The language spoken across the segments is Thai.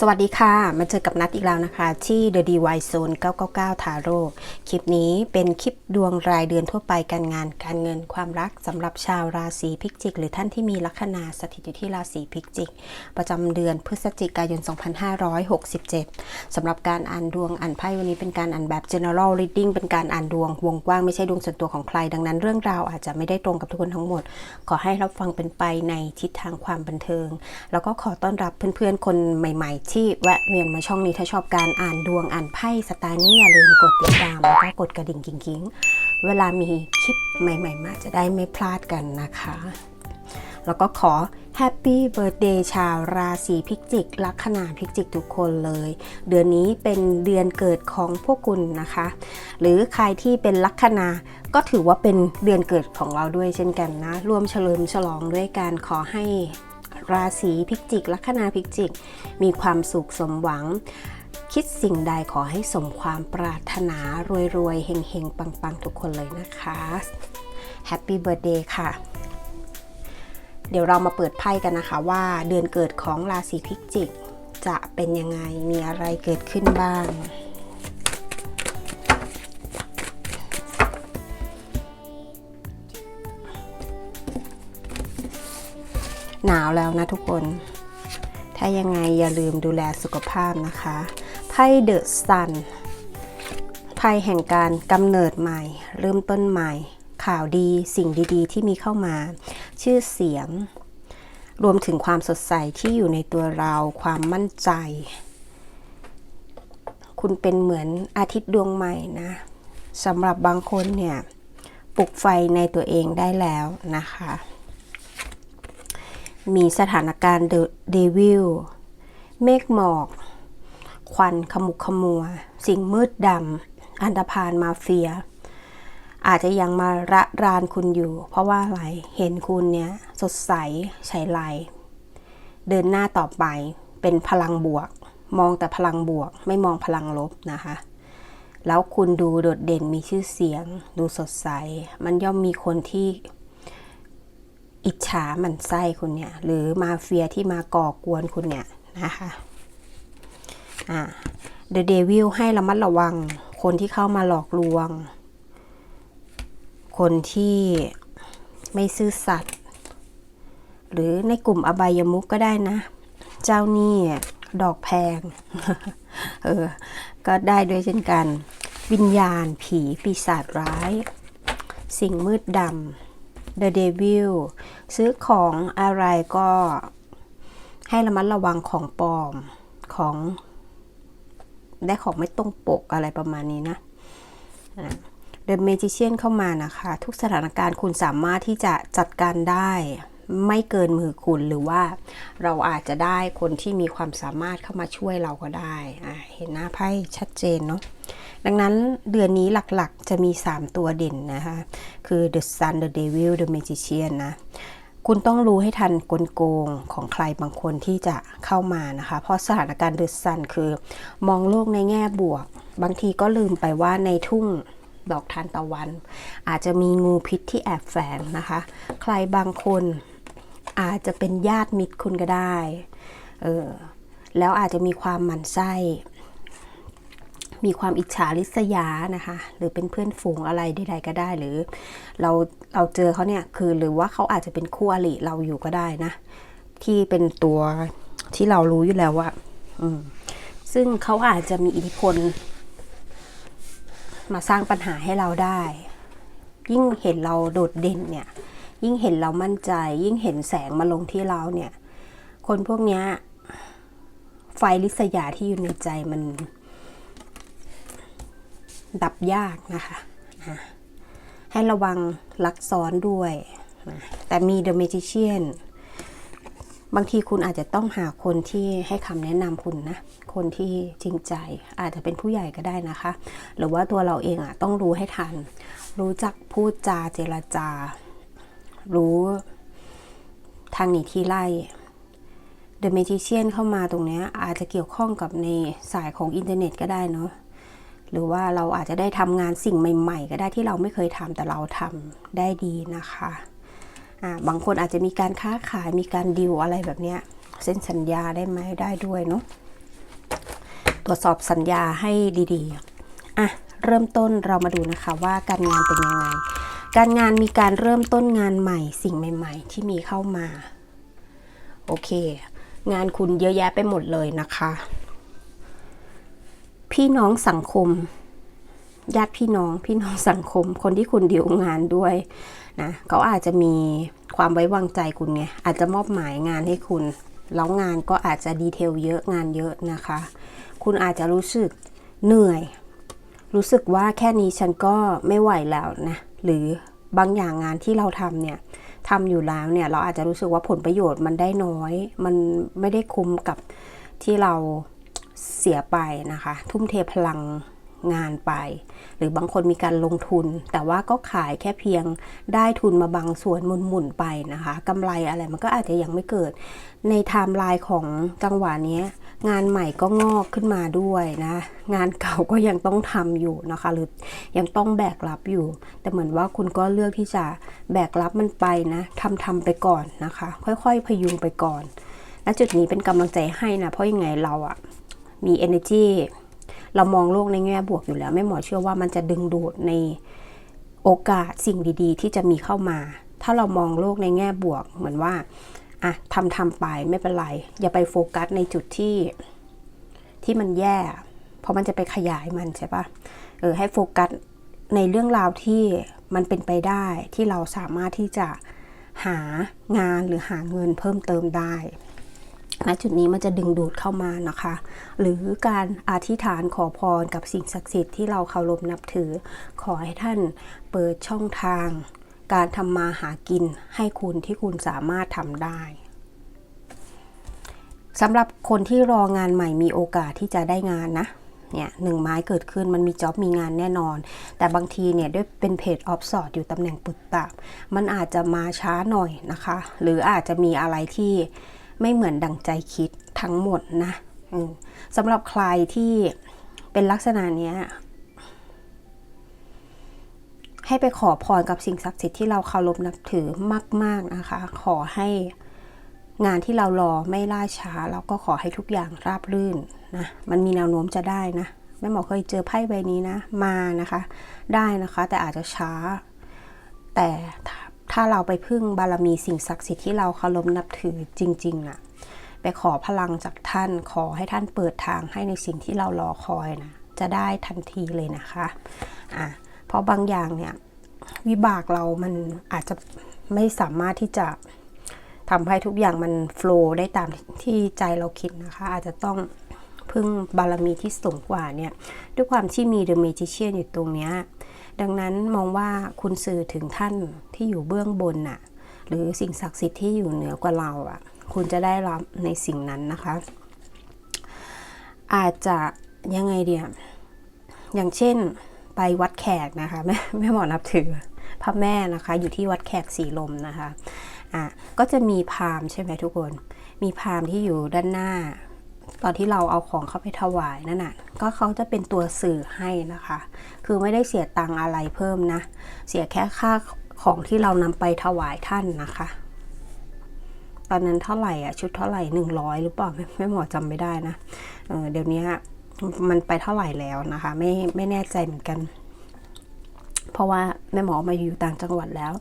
สวัสดีค่ะ มาเจอกับนัดอีกแล้วนะคะ ที่ The DY Zone 999 Taro คลิปนี้เป็นคลิปดวงรายเดือนทั่วไปการงาน การเงินความรักสำหรับชาวราศีพิจิก หรือท่านที่มีลัคนาสถิตอยู่ที่ราศีพิจิก ประจำเดือนพฤศจิกายน 2567 สำหรับการอ่านดวงอ่านไพ่วันนี้เป็นการอ่านแบบ general reading เป็นการอ่านดวงวงกว้างไม่ใช่ดวงส่วนตัวของใคร ดังนั้นเรื่องราวอาจจะไม่ได้ตรงกับทุกคนทั้งหมด ขอให้รับฟังเป็นไปในทิศทางความบันเทิง แล้วก็ขอต้อนรับเพื่อนๆคนใหม่ ๆที่แวะเวียนมาช่องนี้ถ้าชอบการอ่านดวงอ่านไพ่สไตล์นี้อย่าลืมกดติดตามแล้วก็กดกระดิ่งกิ๊งๆ เวลามีคลิปใหม่ ๆ มาจะได้ไม่พลาดกันนะคะ แล้วก็ขอแฮปปี้เบิร์ดเดย์ชาวราศีพิจิก ลัคนาพิจิกทุกคนเลย เดือนนี้เป็นเดือนเกิดของพวกคุณนะคะ หรือใครที่เป็นลัคนาก็ถือว่าเป็นเดือนเกิดของเราด้วยเช่นกันนะ ร่วมเฉลิมฉลองด้วยการขอให้ ราศีพิจิก ลัคนาพิจิก มีความสุขสมหวัง คิดสิ่งใดขอให้สมความปรารถนารวยๆเฮงๆ ปังๆ ทุกคนเลยนะคะแฮปปี้เบิร์ดเดย์ค่ะ เดี๋ยวเรามาเปิดไพ่กันนะคะว่าเดือนเกิดของราศีพิจิก จะเป็นยังไงมีอะไรเกิดขึ้นบ้าง หนาวแล้วนะทุกคน ถ้ายังไงอย่าลืมดูแลสุขภาพนะคะ ไพ่เดอะซัน ไพ่แห่งการกำเนิดใหม่ เริ่มต้นใหม่ ข่าวดีสิ่งดีๆ ที่มีเข้ามา ชื่อเสียง รวมถึงความสดใสที่อยู่ในตัวเรา ความมั่นใจ คุณเป็นเหมือนอาทิตย์ดวงใหม่นะสำหรับบางคนเนี่ยปลุกไฟในตัวเองได้แล้วนะคะ มีสถานการณ์เดวิล เมฆหมอก ควันขมุกขมัว สิ่งมืดดำ อันธพาลมาเฟีย อาจจะยังมาระรานคุณอยู่ เพราะว่าอะไร เห็นคุณเนี่ยสดใสใช้ไลเดินหน้าต่อไปเป็นพลังบวก มองแต่พลังบวก ไม่มองพลังลบนะคะ แล้วคุณดูโดดเด่นมีชื่อเสียง ดูสดใส มันย่อมมีคนที่ อิจฉาหมันไส้คุณเนี่ย หรือมาเฟียที่มาก่อกวนคุณเนี่ยนะคะอ่า The Devil ให้ระมัดระวัง คนที่เข้ามาหลอกลวง คนที่ไม่ซื่อสัตย์หรือในกลุ่มอบายมุกก็ได้นะ เจ้านี้ดอกแพง เออ ก็ได้ด้วยเช่นกัน วิญญาณผีปีศาจร้าย สิ่งมืดดำ The Devil ซื้อของอะไรก็ให้ระมัดระวังของปลอมของ ได้ของไม่ตรงปกอะไรประมาณนี้นะเดอะเมจิเชียนเข้ามานะคะ ทุกสถานการณ์คุณสามารถที่จะจัดการได้ไม่เกินมือคุณหรือว่าเราอาจจะได้คนที่มีความสามารถเข้ามาช่วยเราก็ได้เห็นหน้าไพ่ชัดเจนเนาะ ดังนั้นเดือนนี้หลักๆจะมี 3 ตัวเด่นนะคะ คือ The Sun The Devil The Magician นะ คุณต้องรู้ให้ทันกลโกงของใครบางคนที่จะเข้ามานะคะ เพราะสถานการณ์เดอะซันคือ มองโลกในแง่บวก บางทีก็ลืมไปว่าในทุ่งดอกทานตะวัน อาจจะมีงูพิษที่แอบแฝงนะคะ ใครบางคนอาจจะเป็นญาติมิตรคุณก็ได้ เออ แล้วอาจจะมีความหมั่นไส้ มีความอิจฉาริษยานะคะ หรือเป็นเพื่อนฝูงอะไรใดๆก็ได้ หรือเราเราเจอเขาเนี่ยคือหรือว่าเขาอาจจะเป็นคู่อริเราอยู่ก็ได้นะ ที่เป็นตัวที่เรารู้อยู่แล้วว่าอืมซึ่งเขาอาจจะมีอิทธิพล มาสร้างปัญหาให้เราได้ ยิ่งเห็นเราโดดเด่นเนี่ย ยิ่งเห็นเรามั่นใจ ยิ่งเห็นแสงมาลงที่เราเนี่ย คนพวกนี้ไฟลิษยาที่อยู่ในใจมัน ดับยากนะคะให้ระวังลักซ้อนด้วย แต่มี The Magician บางทีคุณอาจจะต้องหาคนที่ให้คำแนะนำคุณนะ คนที่จริงใจอาจจะเป็นผู้ใหญ่ก็ได้นะคะ หรือว่าตัวเราเองอะต้องรู้ให้ทัน รู้จักพูดจาเจรจา รู้ทางหนีที่ไล่ The Magician เข้ามาตรงนี้อาจจะเกี่ยวข้องกับในสายของอินเทอร์เน็ตก็ได้เนาะ หรือว่าเราอาจจะได้ทำงานสิ่งใหม่ ๆ ก็ได้ที่เราไม่เคยทำแต่เราทำได้ดีนะคะบางคนอาจจะมีการค้าขายมีการดิวอะไรแบบเนี้ยเซ็นสัญญาได้ไหมได้ด้วยเนาะตรวจสอบสัญญาให้ดีๆอะเริ่มต้นเรามาดูนะคะว่าการงานเป็นยังไง การงานมีการเริ่มต้นงานใหม่ สิ่งใหม่ ๆ ที่มีเข้ามา โอเค งานคุณเยอะแยะไปหมดเลยนะคะ พี่น้องสังคม ญาติพี่น้องพี่น้องสังคม คนที่คุณดีลงานด้วยนะเขาอาจจะมีความไว้วางใจคุณไงอาจจะมอบหมายงานให้คุณ แล้วงานก็อาจจะดีเทลเยอะงานเยอะนะคะ คุณอาจจะรู้สึกเหนื่อย รู้สึกว่าแค่นี้ฉันก็ไม่ไหวแล้วนะหรือบางอย่างงานที่เราทำเนี่ยทำอยู่แล้วเนี่ยเราอาจจะรู้สึกว่าผลประโยชน์มันได้น้อย มันไม่ได้คุ้มกับที่เรา เสียไปนะคะ ทุ่มเทพลังงานไป หรือบางคนมีการลงทุน แต่ว่าก็ขายแค่เพียงได้ทุนมาบางส่วนหมุนๆไปนะคะกำไรอะไรมันก็อาจจะยังไม่เกิด ในไทม์ไลน์ของจังหวะนี้งานใหม่ก็งอกขึ้นมาด้วยนะ งานเก่าก็ยังต้องทำอยู่นะคะ หรือยังต้องแบกรับอยู่ แต่เหมือนว่าคุณก็เลือกที่จะแบกรับมันไปนะทำทำไปก่อนนะคะ ค่อยๆ พยุงไปก่อน และจุดนี้เป็นกำลังใจให้นะเพราะยังไงเราอะ มี energy เรามองโลกในแง่บวกอยู่แล้วไม่หมอเชื่อว่ามันจะดึงดูดในโอกาสสิ่งดีๆ ที่จะมีเข้ามา ถ้าเรามองโลกในแง่บวกเหมือนว่าอะทำทำไปไม่เป็นไร อย่าไปโฟกัสในจุดที่ที่มันแย่ เพราะมันจะไปขยายมันใช่ปะเออให้โฟกัสในเรื่องราวที่มันเป็นไปได้ที่เราสามารถที่จะหางานหรือหาเงินเพิ่มเติมได้ ณจุดนี้มันจะดึงดูดเข้ามานะคะ หรือการอธิษฐานขอพรกับสิ่งศักดิ์สิทธิ์ที่เราเคารพนับถือ ขอให้ท่านเปิดช่องทาง การทำมาหากินให้คุณที่คุณสามารถทำได้สำหรับคนที่รองานใหม่มีโอกาสที่จะได้งานนะเนี่ยหนึ่งไม้เกิดขึ้นมันมีจ็อบมีงานแน่นอน แต่บางทีเนี่ยด้วยเป็นเพจออฟสอดอยู่ตำแหน่งปึกตับมันอาจจะมาช้าหน่อยนะคะ หรืออาจจะมีอะไรที่ ไม่เหมือนดังใจคิดทั้งหมดนะสำหรับใครที่เป็นลักษณะเนี้ยให้ไปขอพรกับสิ่งศักดิ์สิทธิ์ที่เราเคารพนับถือมาก ๆนะคะ ขอให้งานที่เรารอไม่ล่าช้า แล้วก็ขอให้ทุกอย่างราบรื่นนะ มันมีแนวโน้มจะได้นะแม่หมอเคยเจอไพ่ใบนี้นะ มานะคะ ได้นะคะ แต่อาจจะช้า แต่ ถ้าเราไปพึ่งบารมีสิ่งศักดิ์สิทธิ์ที่เราเคารพนับถือจริงๆนะ่ะไปขอพลังจากท่านขอให้ท่านเปิดทางให้ในสิ่งที่เรารอคอยนะจะได้ทันทีเลยนะคะอะเพราะบางอย่างเนี่ยวิบากเรามันอาจจะไม่สามารถที่จะทำให้ทุกอย่างมันโฟล์ได้ตามที่ใจเราคิดนะคะ อาจจะต้องพึ่งบารมีที่สูงกว่าเนี่ย ด้วยความที่มีเดอะเมจิเชียนอยู่ตรงเนี้ยดังนั้นมองว่าคุณสื่อถึงท่าน ที่อยู่เบื้องบนน่ะ หรือสิ่งศักดิ์สิทธิ์ที่อยู่เหนือกว่าเราอะ คุณจะได้รับในสิ่งนั้นนะคะ อาจจะยังไงเดียอย่างเช่นไปวัดแขกนะคะแม่แม่หมอนับถือพระแม่นะคะ อยู่ที่วัดแขกสีลมนะคะอะก็จะมีพามใช่ไหมทุกคน มีพามที่อยู่ด้านหน้า ตอนที่เราเอาของเข้าไปถวายนั่นน่ะก็เขาจะเป็นตัวสื่อให้นะคะ คือไม่ได้เสียตังอะไรเพิ่มนะ เสียแค่ค่า ของที่เรานำไปถวายท่านนะคะ ตอนนั้นเท่าไหร่อะชุดเท่าไหร่หนึ่งร้อยหรือเปล่าไม่ไม่หมอจำไม่ได้นะเเดี๋ยวนี้มันไปเท่าไหร่แล้วนะคะ ไม่ไม่แน่ใจเหมือนกัน เพราะว่าแม่หมอมาอยู่ต่างจังหวัดแล้ว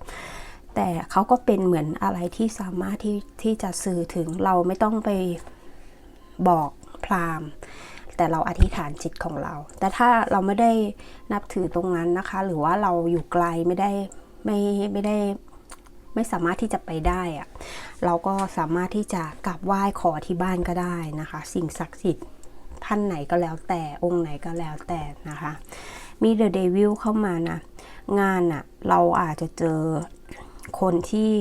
แต่เขาก็เป็นเหมือนอะไรที่สามารถที่ที่จะสื่อถึงเราไม่ต้องไปบอกพราหมณ์แต่เราอธิษฐานจิตของเรา แต่ถ้าเราไม่ได้นับถือตรงนั้นนะคะ หรือว่าเราอยู่ไกลไม่ได้ ไม่ไม่ได้ไม่สามารถที่จะไปได้อะเราก็สามารถที่จะกราบไหว้ขอที่บ้านก็ได้นะคะ สิ่งศักดิ์สิทธิ์ท่านไหนก็แล้วแต่องค์ไหนก็แล้วแต่นะคะ มีเดอะเดวิลเข้ามานะงานอะเราอาจจะเจอคนที่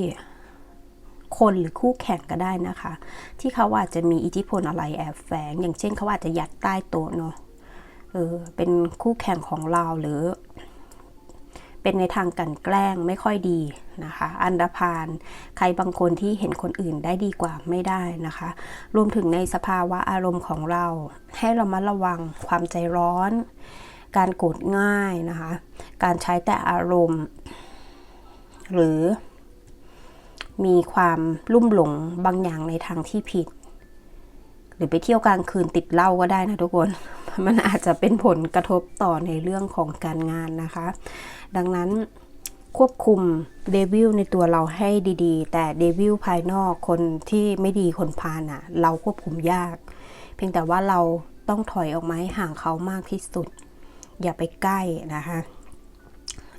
คนหรือคู่แข่งก็ได้นะคะ ที่เขาอาจจะมีอิทธิพลอะไรแอบแฝง อย่างเช่นเขาอาจจะยัดใต้โต๊ะเนาะเออเป็นคู่แข่งของเราหรือ เป็นในทางกันแกล้งไม่ค่อยดีนะคะ อันดพานใครบางคนที่เห็นคนอื่นได้ดีกว่าไม่ได้นะคะ รวมถึงในสภาวะอารมณ์ของเรา ให้เรามาระวังความใจร้อน การโกรธง่ายนะคะ การใช้แต่อารมณ์ หรือ มีความลุ่มหลงบางอย่างในทางที่ผิด หรือไปเที่ยวกลางคืนติดเหล้าก็ได้นะทุกคน มันอาจจะเป็นผลกระทบต่อในเรื่องของการงานนะคะ ดังนั้นควบคุมเดวิลในตัวเราให้ดีๆ แต่เดวิลภายนอกคนที่ไม่ดีคนพาลอะ เราควบคุมยาก เพียงแต่ว่าเราต้องถอยออกมาให้ห่างเขามากที่สุด อย่าไปใกล้นะคะ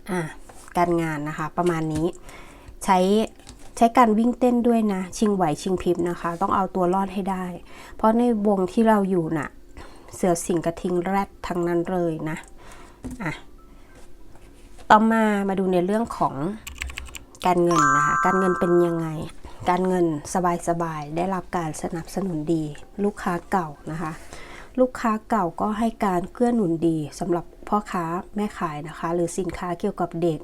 อะการงานนะคะ ประมาณนี้ใช้ใช้การวิ่งเต้นด้วยนะ ชิงไหวชิงพริบนะคะ ต้องเอาตัวรอดให้ได้ เพราะในวงที่เราอยู่น่ะ เสือสิงกระทิงแรดทั้งนั้นเลยนะอะต่อมามาดูในเรื่องของการเงินนะคะ การเงินเป็นยังไง การเงินสบายๆ ได้รับการสนับสนุนดี ลูกค้าเก่านะคะ ลูกค้าเก่าก็ให้การเกื้อหนุนดีสำหรับพ่อค้าแม่ขายนะคะ หรือสินค้าเกี่ยวกับเด็ก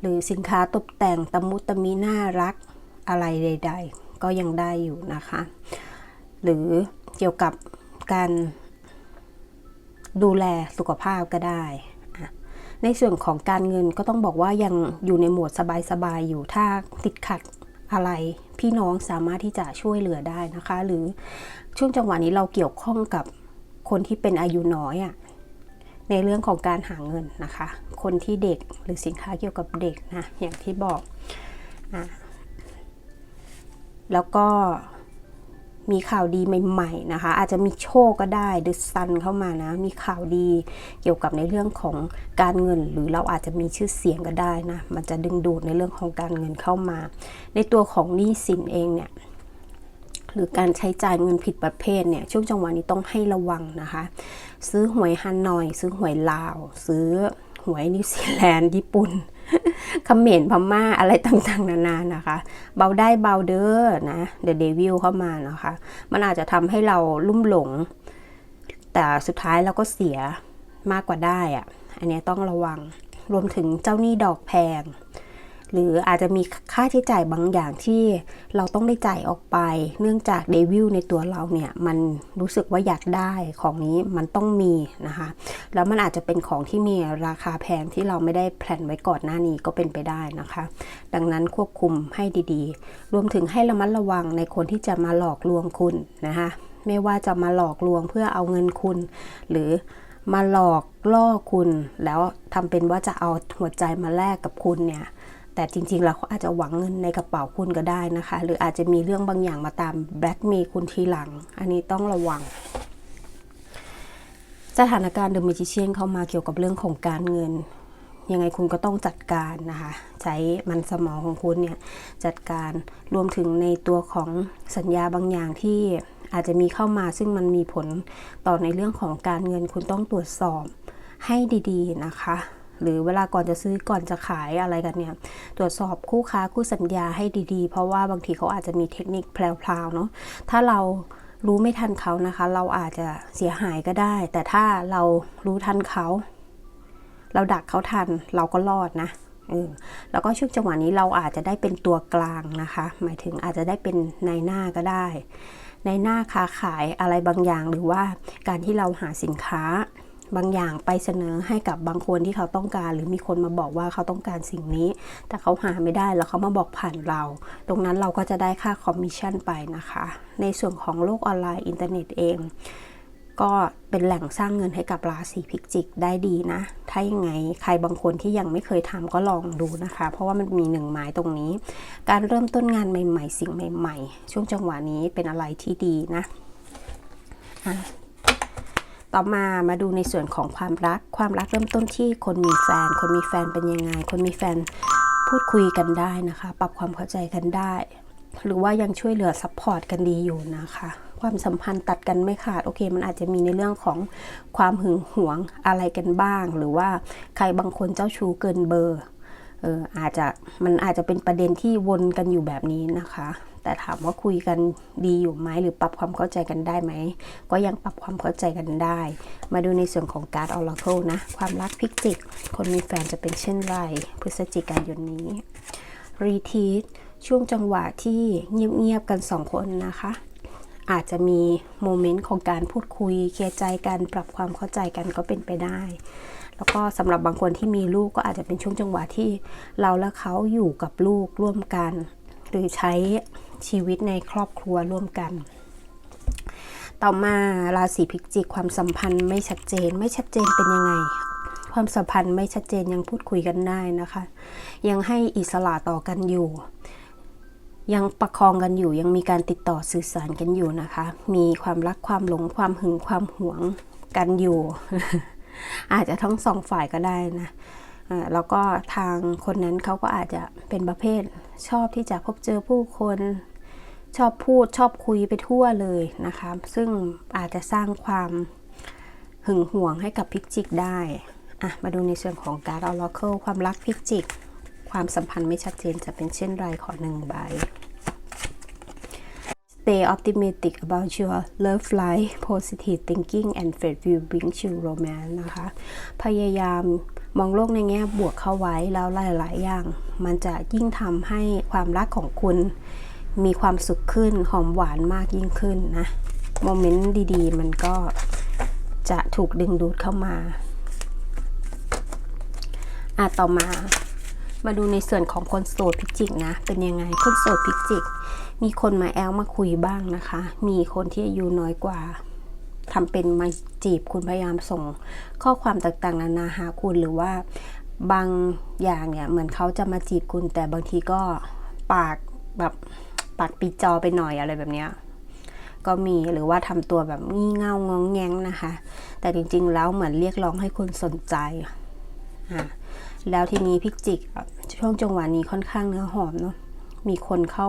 หรือสินค้าตกแต่งตะมุตะมีน่ารักอะไรใด ๆ ก็ยังได้อยู่นะคะ หรือเกี่ยวกับการ ดูแลสุขภาพก็ได้ ในส่วนของการเงินก็ต้องบอกว่ายังอยู่ในโหมดสบายๆอยู่ถ้าติดขัดอะไรพี่น้องสามารถที่จะช่วยเหลือได้นะคะ หรือช่วงจังหวะนี้เราเกี่ยวข้องกับคนที่เป็นอายุน้อยอะ่ะในเรื่องของการหาเงินนะคะ คนที่เด็กหรือสินค้าเกี่ยวกับเด็กนะอย่างที่บอกอแล้วก็ มีข่าวดีใหม่ๆนะคะ อาจจะมีโชคก็ได้ดึซันเข้ามานะ มีข่าวดีเกี่ยวกับในเรื่องของการเงิน หรือเราอาจจะมีชื่อเสียงก็ได้นะ มันจะดึงดูดในเรื่องของการเงินเข้ามา ในตัวของหนี้สินเองเนี่ยหรือการใช้จ่ายเงินผิดประเภทเนี่ยช่วงจังหวะนี้ต้องให้ระวังนะคะ ซื้อหวยฮันนอย ซื้อหวยลาว ซื้อหวยนิวซีแลนด์ญี่ปุ่น เขมรพม่าอะไรต่างๆ นานานะคะ เบาได้เบาเด้อนะเดอะเดวิลเข้ามานะคะ มันอาจจะทำให้เราลุ่มหลง แต่สุดท้ายเราก็เสียมากกว่าได้อะอันนี้ต้องระวังรวมถึงเจ้าหนี้ดอกแพง หรืออาจจะมีค่าใช้จ่ายบางอย่างที่เราต้องได้จ่ายออกไป เนื่องจากเดวิลในตัวเราเนี่ยมันรู้สึกว่าอยากได้ของนี้มันต้องมีนะคะ แล้วมันอาจจะเป็นของที่มีราคาแพงที่เราไม่ได้แพลนไว้ก่อนหน้านี้ก็เป็นไปได้นะคะ ดังนั้นควบคุมให้ดีๆ รวมถึงให้ระมัดระวังในคนที่จะมาหลอกลวงคุณนะคะไม่ว่าจะมาหลอกลวงเพื่อเอาเงินคุณ หรือมาหลอกล่อคุณ แล้วทำเป็นว่าจะเอาหัวใจมาแลกกับคุณเนี่ย แต่จริงๆแล้วเขาอาจจะหวังเงินในกระเป๋าคุณก็ได้นะคะ หรืออาจจะมีเรื่องบางอย่างมาตามแบล็กเมย์คุณทีหลัง อันนี้ต้องระวัง สถานการณ์เดอะมิจิเชียนเข้ามาเกี่ยวกับเรื่องของการเงิน ยังไงคุณก็ต้องจัดการนะคะ ใช้มันสมองของคุณเนี่ยจัดการรวมถึงในตัวของสัญญาบางอย่างที่อาจจะมีเข้ามาซึ่งมันมีผลต่อในเรื่องของการเงินคุณต้องตรวจสอบให้ดี ๆ นะคะ หรือเวลาก่อนจะซื้อก่อนจะขายอะไรกันเนี่ยตรวจสอบคู่ค้าคู่สัญญาให้ดีๆ เพราะว่าบางทีเขาอาจจะมีเทคนิคแพลวๆเนาะถ้าเรารู้ไม่ทันเขานะคะ เราอาจจะเสียหายก็ได้ แต่ถ้าเรารู้ทันเขา เราดักเขาทันเราก็รอดนะแล้วก็ช่วงจังหวะนี้เราอาจจะได้เป็นตัวกลางนะคะ หมายถึงอาจจะได้เป็นนายหน้าก็ได้ ในหน้าค้าขายอะไรบางอย่างหรือว่าการที่เราหาสินค้า บางอย่างไปเสนอให้กับบางคนที่เขาต้องการ หรือมีคนมาบอกว่าเขาต้องการสิ่งนี้ แต่เขาหาไม่ได้แล้วเขามาบอกผ่านเรา ตรงนั้นเราก็จะได้ค่าคอมมิชชั่นไปนะคะ ในส่วนของโลกออนไลน์อินเทอร์เน็ตเอง ก็เป็นแหล่งสร้างเงินให้กับราศีพิจิกได้ดีนะ ถ้ายังไงใครบางคนที่ยังไม่เคยทำก็ลองดูนะคะ เพราะว่ามันมีหนึ่งไม้ตรงนี้ การเริ่มต้นงานใหม่ ๆ สิ่งใหม่ ๆ ช่วงจังหวะนี้เป็นอะไรที่ดีนะอะ ต่อมามาดูในส่วนของความรัก ความรักเริ่มต้นที่คนมีแฟน คนมีแฟนเป็นยังไง คนมีแฟนพูดคุยกันได้นะคะ ปรับความเข้าใจกันได้ หรือว่ายังช่วยเหลือซัพพอร์ตกันดีอยู่นะคะ ความสัมพันธ์ตัดกันไม่ขาด โอเค มันอาจจะมีในเรื่องของความหึงหวงอะไรกันบ้าง หรือว่าใครบางคนเจ้าชู้เกินเบอร์ เอออาจจะมันอาจจะเป็นประเด็นที่วนกันอยู่แบบนี้นะคะ แต่ถามว่าคุยกันดีอยู่ไหมหรือปรับความเข้าใจกันได้ไหม ก็ยังปรับความเข้าใจกันได้ มาดูในส่วนของการ์ดออราเคิลนะ ความรักพิกจิก คนมีแฟนจะเป็นเช่นไร พฤศจิกายนนี้รีทีทช่วงจังหวะที่เงียบๆกันสองคนนะคะ อาจจะมีโมเมนต์ของการพูดคุยเคลียร์ใจกันปรับความเข้าใจกันก็เป็นไปได้ แล้วก็สำหรับบางคนที่มีลูกก็อาจจะเป็นช่วงจังหวะที่เราและเขาอยู่กับลูกร่วมกัน หรือใช้ ชีวิตในครอบครัวร่วมกัน ต่อมาราศีพิจิกความสัมพันธ์ไม่ชัดเจนไม่ชัดเจนเป็นยังไง ความสัมพันธ์ไม่ชัดเจนยังพูดคุยกันได้นะคะ ยังให้อิสระต่อกันอยู่ยังประคองกันอยู่ยังมีการติดต่อสื่อสารกันอยู่นะคะ มีความรักความหลงความหึงความหวงกันอยู่ อาจจะทั้งสองฝ่ายก็ได้นะ แล้วก็ทางคนนั้นเขาก็อาจจะเป็นประเภท ชอบที่จะพบเจอผู้คนชอบพูดชอบคุยไปทั่วเลยนะคะ ซึ่งอาจจะสร้างความหึงหวงให้กับพิกจิกได้อะมาดูในส่วนของการ์ดออร์เคิลความรักพิกจิก ความสัมพันธ์ไม่ชัดเจนจะเป็นเช่นไรขอหนึ่งใบ Stay optimistic about your love life positive thinking and faith will bring you romance นะคะ พยายาม มองโลกในแง่บวกเข้าไว้แล้วหลาย ๆ อย่าง มันจะยิ่งทำให้ความรักของคุณ มีความสุขขึ้นหอมหวานมากยิ่งขึ้นนะโมเมนต์ดี ๆ มันก็จะถูกดึงดูดเข้ามาอะต่อมามาดูในส่วนของคนโสดพิจิกนะ เป็นยังไงคนโสดพิจิก มีคนมาแอลมาคุยบ้างนะคะ มีคนที่อายุน้อยกว่า ทำเป็นมาจีบคุณพยายามส่งข้อความต่างๆ นานาหาคุณหรือว่าบางอย่างเนี่ยเหมือนเขาจะมาจีบคุณ แต่บางทีก็ปากแบบปากปีจอไปหน่อยอะไรแบบเนี้ยก็มีหรือว่าทำตัวแบบงี่เง่างองแงงนะคะ แต่จริงๆแล้วเหมือนเรียกร้องให้คุณสนใจอะแล้วทีนี้พิจิกช่วงจังหวะนี้ค่อนข้างเนื้อหอมเนาะ มีคนเข้า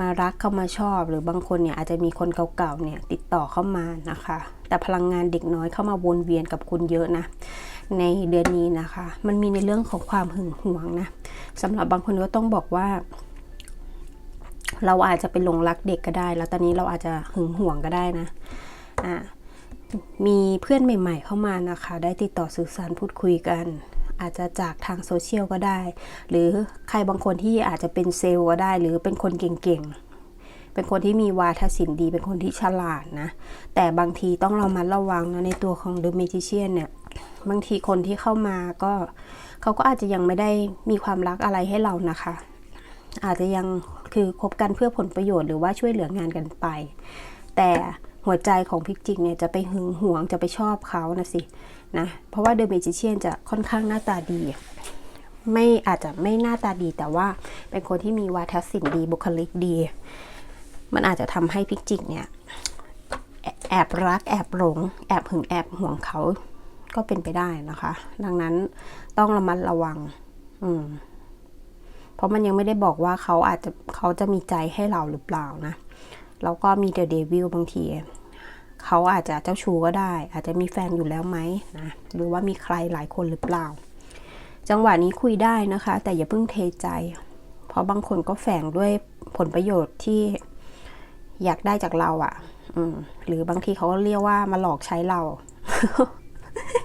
มารักเข้ามาชอบ หรือบางคนเนี่ยอาจจะมีคนเก่าๆเนี่ยติดต่อเข้ามานะคะ แต่พลังงานเด็กน้อยเข้ามาวนเวียนกับคุณเยอะนะในเดือนนี้นะคะ มันมีในเรื่องของความหึงหวงนะสำหรับบางคนก็ต้องบอกว่า เราอาจจะไปหลงรักเด็กก็ได้ แล้วตอนนี้เราอาจจะหึงหวงก็ได้นะอ่ามีเพื่อนใหม่ ๆ เข้ามานะคะ ได้ติดต่อสื่อสารพูดคุยกัน อาจจะจากทางโซเชียลก็ได้ หรือใครบางคนที่อาจจะเป็นเซลล์ก็ได้ หรือเป็นคนเก่งๆ เป็นคนที่มีวาทศิลป์ดี เป็นคนที่ฉลาดนะ แต่บางทีต้องเรามาระวังนะในตัวของ The Magician เนี่ย บางทีคนที่เข้ามาก็เขาก็อาจจะยังไม่ได้มีความรักอะไรให้เรานะคะ อาจจะยังคือคบกันเพื่อผลประโยชน์หรือว่าช่วยเหลืองานกันไป แต่หัวใจของพิกจิกเนี่ยจะไปหึงหวงจะไปชอบเขานะสิ นะ เพราะว่าเดอะเมจิเชียนจะค่อนข้างหน้าตาดี ไม่อาจจะไม่หน้าตาดีแต่ว่าเป็นคนที่มีวาทศิลป์ดีบุคลิกดี มันอาจจะทำให้พิกจิกเนี่ยแอบแอบรักแอบหลง แอบหึงแอบห่วงเขาก็เป็นไปได้นะคะ ดังนั้นต้องระมัดระวัง อืมเพราะมันยังไม่ได้บอกว่าเขาอาจจะเขาจะมีใจให้เราหรือเปล่านะ แล้วก็มีเดอะเดวิลบางที เขาอาจจะเจ้าชู้ก็ได้ อาจจะมีแฟนอยู่แล้วไหมนะหรือว่ามีใครหลายคนหรือเปล่า จังหวะนี้คุยได้นะคะ แต่อย่าเพิ่งเทใจ เพราะบางคนก็แฝงด้วยผลประโยชน์ที่อยากได้จากเราอะ่ะหรือบางทีเขาก็เรียกว่ามาหลอกใช้เรา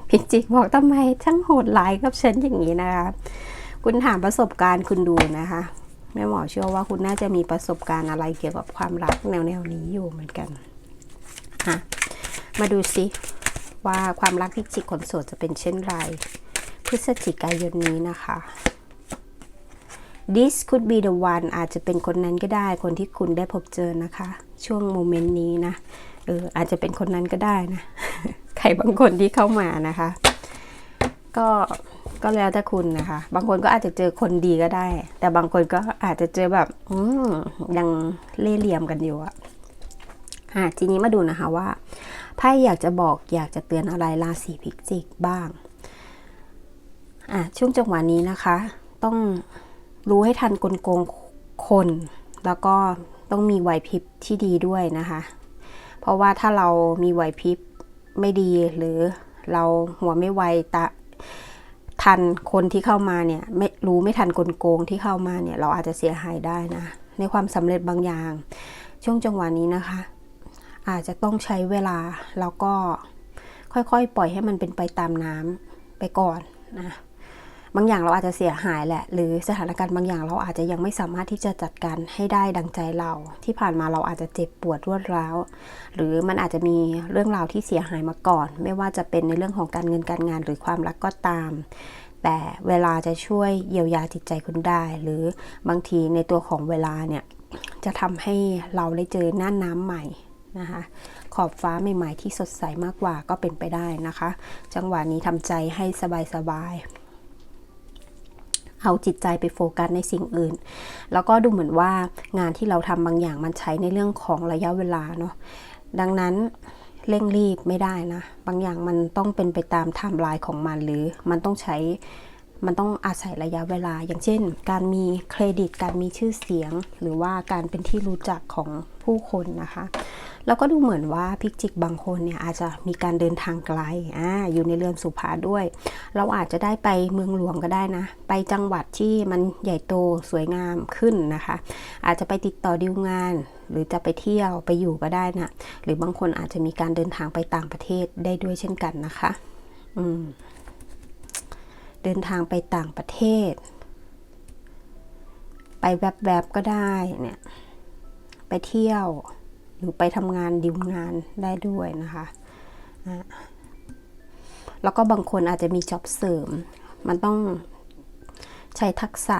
พิจิกบอกทำไมช่างโหดร้ายกับฉันอย่างนี้นะคะคุณถามประสบการณ์คุณดูนะคะแม่หมอเชื่อว่าคุณน่าจะมีประสบการณ์อะไรเกี่ยวกับความรักแนวแนวๆนี้อยู่เหมือนกันะ มาดูซิว่าความรักพิจิกคนโสดจะเป็นเช่นไร พฤศจิกายนนี้นะคะ this could be the one อาจจะเป็นคนนั้นก็ได้ คนที่คุณได้พบเจอนะคะ ช่วงโมเมนต์นี้นะ เอออาจจะเป็นคนนั้นก็ได้นะ ใครบางคนที่เข้ามานะคะ ก็ก็แล้วแต่คุณนะคะ บางคนก็อาจจะเจอคนดีก็ได้ แต่บางคนก็อาจจะเจอแบบ อืยังเล่เหลี่ยมกันอยู่อะ อะทีนี้มาดูนะคะว่าไพ่อยากจะบอกอยากจะเตือนอะไรราศีพิจิกบ้างอะช่วงจังหวะนี้นะคะ ต้องรู้ให้ทันกลโกงคน แล้วก็ต้องมีไหวพริบที่ดีด้วยนะคะ เพราะว่าถ้าเรามีไหวพริบไม่ดีหรือเราหัวไม่ไวตะทันคนที่เข้ามาเนี่ยไม่รู้ไม่ทันกลโกงที่เข้ามาเนี่ยเราอาจจะเสียหายได้นะในความสำเร็จบางอย่าง ช่วงจังหวะนี้นะคะ อาจจะต้องใช้เวลาแล้วก็ค่อยๆ ปล่อยให้มันเป็นไปตามน้ำไปก่อนนะบางอย่างเราอาจจะเสียหายแหละ หรือสถานการณ์บางอย่างเราอาจจะยังไม่สามารถที่จะจัดการให้ได้ดังใจเรา ที่ผ่านมาเราอาจจะเจ็บปวดรวดร้าว หรือมันอาจจะมีเรื่องราวที่เสียหายมาก่อน ไม่ว่าจะเป็นในเรื่องของการเงินการงานหรือความรักก็ตาม แต่เวลาจะช่วยเยียวยาจิตใจคุณได้ หรือบางทีในตัวของเวลาเนี่ยจะทำให้เราได้เจอหน้าน้ำใหม่ นะคะ ขอบฟ้าใหม่ๆที่สดใสมากกว่าก็เป็นไปได้นะคะ จังหวะนี้ทำใจให้สบายๆ เอาจิตใจไปโฟกัสในสิ่งอื่น แล้วก็ดูเหมือนว่างานที่เราทำบางอย่างมันใช้ในเรื่องของระยะเวลาเนาะ ดังนั้นเร่งรีบไม่ได้นะ บางอย่างมันต้องเป็นไปตามไทม์ไลน์ของมันหรือมันต้องใช้ มันต้องอาศัยระยะเวลา อย่างเช่น การมีเครดิต การมีชื่อเสียง หรือว่าการเป็นที่รู้จักของผู้คนนะคะ แล้วก็ดูเหมือนว่าพิกจิกบางคนเนี่ยอาจจะมีการเดินทางไกลอ่าอยู่ในเรือนสุภาด้วย เราอาจจะได้ไปเมืองหลวงก็ได้นะ ไปจังหวัดที่มันใหญ่โตสวยงามขึ้นนะคะ อาจจะไปติดต่อดีลงาน หรือจะไปเที่ยวไปอยู่ก็ได้นะ หรือบางคนอาจจะมีการเดินทางไปต่างประเทศได้ด้วยเช่นกันนะคะ อืม เดินทางไปต่างประเทศ ไปแวบๆก็ได้เนี่ยไปเที่ยวหรือไปทำงานดิวงานได้ด้วยนะคะแล้วก็บางคนอาจจะมีจ็อบเสริม มันต้องใช้ทักษะ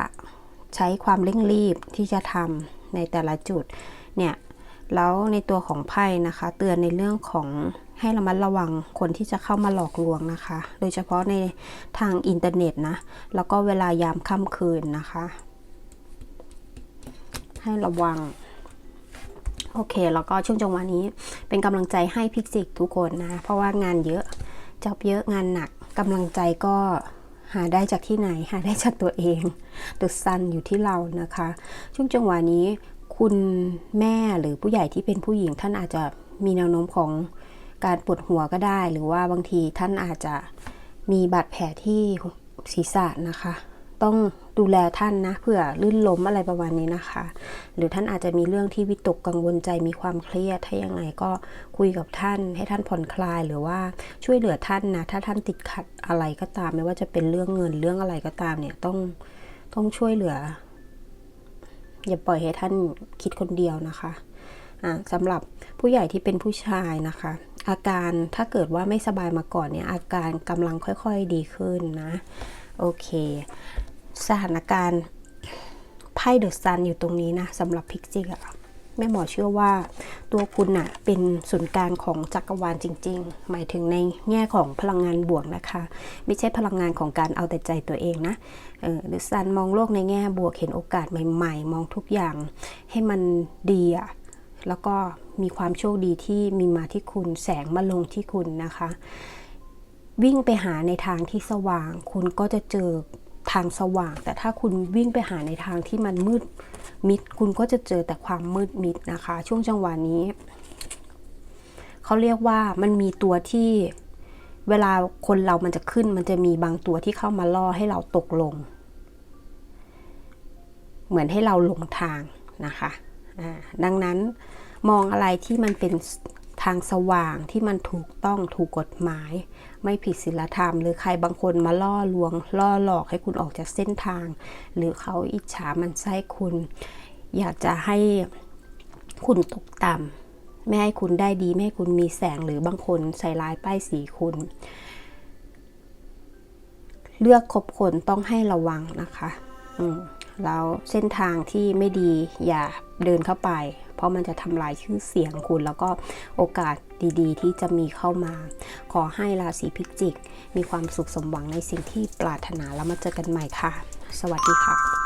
ใช้ความเร่งรีบที่จะทำในแต่ละจุดเนี่ยแล้วในตัวของไพ่นะคะ เตือนในเรื่องของ ให้ระมัดระวังคนที่จะเข้ามาหลอกลวงนะคะ โดยเฉพาะในทางอินเทอร์เน็ตนะ แล้วก็เวลายามค่ำคืนนะคะ ให้ระวัง โอเค แล้วก็ช่วงจังหวะนี้เป็นกำลังใจให้พิกซิกทุกคนนะ เพราะว่างานเยอะจอบเยอะงานหนักกำลังใจก็หาได้จากที่ไหน หาได้จากตัวเองตุซันอยู่ที่เรานะคะ ช่วงจังหวะนี้คุณแม่หรือผู้ใหญ่ที่เป็นผู้หญิงท่านอาจจะมีแนวโน้มของ การปวดหัวก็ได้ หรือว่าบางทีท่านอาจจะมีบาดแผลที่ศีรษะนะคะ ต้องดูแลท่านนะเผื่อลื่นล้มอะไรประมาณนี้นะคะ หรือท่านอาจจะมีเรื่องที่วิตกกังวลใจมีความเครียดถ้ายังไงก็คุยกับท่าน ให้ท่านผ่อนคลายหรือว่าช่วยเหลือท่านนะถ้าท่านติดขัดอะไรก็ตาม ไม่ว่าจะเป็นเรื่องเงินเรื่องอะไรก็ตามเนี่ยต้องต้องช่วยเหลือ อย่าปล่อยให้ท่านคิดคนเดียวนะคะะสำหรับผู้ใหญ่ที่เป็นผู้ชายนะคะ อาการถ้าเกิดว่าไม่สบายมาก่อนเนี่ยอาการกำลังค่อยๆดีขึ้นนะ โอเค สถานการณ์ไพ่เดอะซันอยู่ตรงนี้นะสำหรับพิกจิกอะแม่หมอเชื่อว่าตัวคุณน่ะเป็นศูนย์กลางของจักรวาลจริง ๆ หมายถึงในแง่ของพลังงานบวกนะคะ ไม่ใช่พลังงานของการเอาแต่ใจตัวเองนะเออดอะซันมองโลกในแง่บวกเห็นโอกาสใหม่ ๆ มองทุกอย่างให้มันดีอะ แล้วก็มีความโชคดีที่มีมาที่คุณแสงมาลงที่คุณนะคะ วิ่งไปหาในทางที่สว่าง คุณก็จะเจอทางสว่าง แต่ถ้าคุณวิ่งไปหาในทางที่มันมืดมิด คุณก็จะเจอแต่ความมืดมิดนะคะ ช่วงจังหวะนี้เขาเรียกว่ามันมีตัวที่เวลาคนเรามันจะขึ้น มันจะมีบางตัวที่เข้ามาล่อให้เราตกลง เหมือนให้เราหลงทางนะคะ ดังนั้นมองอะไรที่มันเป็นทางสว่างที่มันถูกต้องถูกกฎหมาย ไม่ผิดศีลธรรม หรือใครบางคนมาล่อลวง ล่อหลอกให้คุณออกจากเส้นทาง หรือเขาอิจฉามันไส้คุณ อยากจะให้คุณตกต่ำไม่ให้คุณได้ดี ไม่ให้คุณมีแสงหรือบางคนใส่ร้ายป้ายสีคุณ เลือกคบคนต้องให้ระวังนะคะ อืม แล้วเส้นทางที่ไม่ดีอย่าเดินเข้าไป เพราะมันจะทำลายชื่อเสียงคุณ แล้วก็โอกาสดีๆ ที่จะมีเข้ามา ขอให้ราศีพิจิก มีความสุขสมหวังในสิ่งที่ปรารถนาแล้วมาเจอกันใหม่ค่ะ สวัสดีค่ะ